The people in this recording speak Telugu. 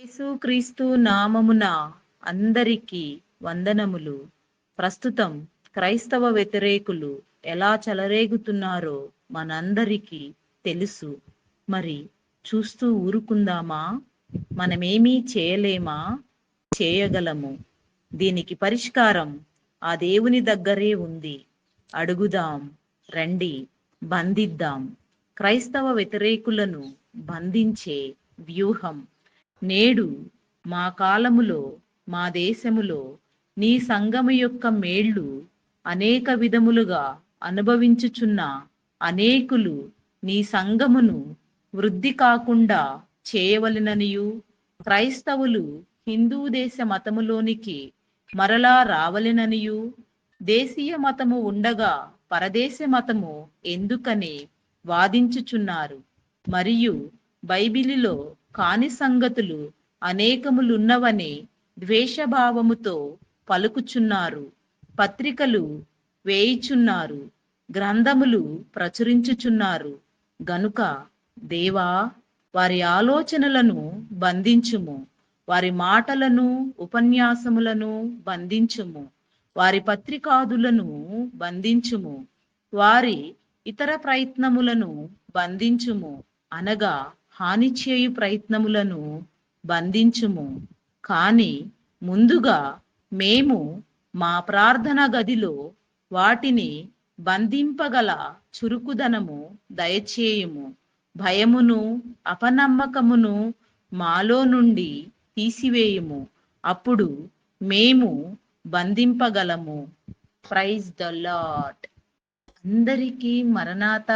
యేసుక్రీస్తు నామమున అందరికీ వందనములు. ప్రస్తుతం క్రైస్తవ వ్యతిరేకులు ఎలా చెలరేగుతున్నారో మనందరికీ తెలుసు. మరి చూస్తూ ఊరుకుందామా? మనమేమీ చేయలేమా? చేయగలము. దీనికి పరిష్కారం ఆ దేవుని దగ్గరే ఉంది. అడుగుదాం రండి బంధిద్దాం. క్రైస్తవ వ్యతిరేకులను బంధించే వ్యూహం నేడు మా కాలములో మా దేశములో నీ సంఘము యొక్క మేళ్ళు అనేక విధములుగా అనుభవించుచున్న అనేకులు నీ సంఘమును వృద్ధి కాకుండా చేయవలెననియు. క్రైస్తవులు హిందూ దేశ మతములోనికి మరలా రావలెననియు. దేశీయ మతము ఉండగా పరదేశ మతము ఎందుకని వాదించుచున్నారు? మరియు బైబిలిలో కాని సంగతులు అనేకములున్నవని ద్వేషభావముతో పలుకుచున్నారు. పత్రికలు వేయిచున్నారు. గ్రంథములు ప్రచురించుచున్నారు. గనుక దేవా వారి ఆలోచనలను బంధించుము. వారి మాటలను ఉపన్యాసములను బంధించుము. వారి పత్రికాదులను బంధించుము. వారి ఇతర ప్రయత్నములను బంధించుము అనగా హాని చేయు ప్రయత్నములను బంధించుము. కానీ ముందుగా మేము మా ప్రార్థన గదిలో వాటిని బంధింపగల చురుకుదనము దయచేయుము. భయమును అపనమ్మకమును మాలో నుండి తీసివేయుము. అప్పుడు మేము బంధింపగలము. ప్రైజ్ ద లాట్ అందరికీ మరణాత.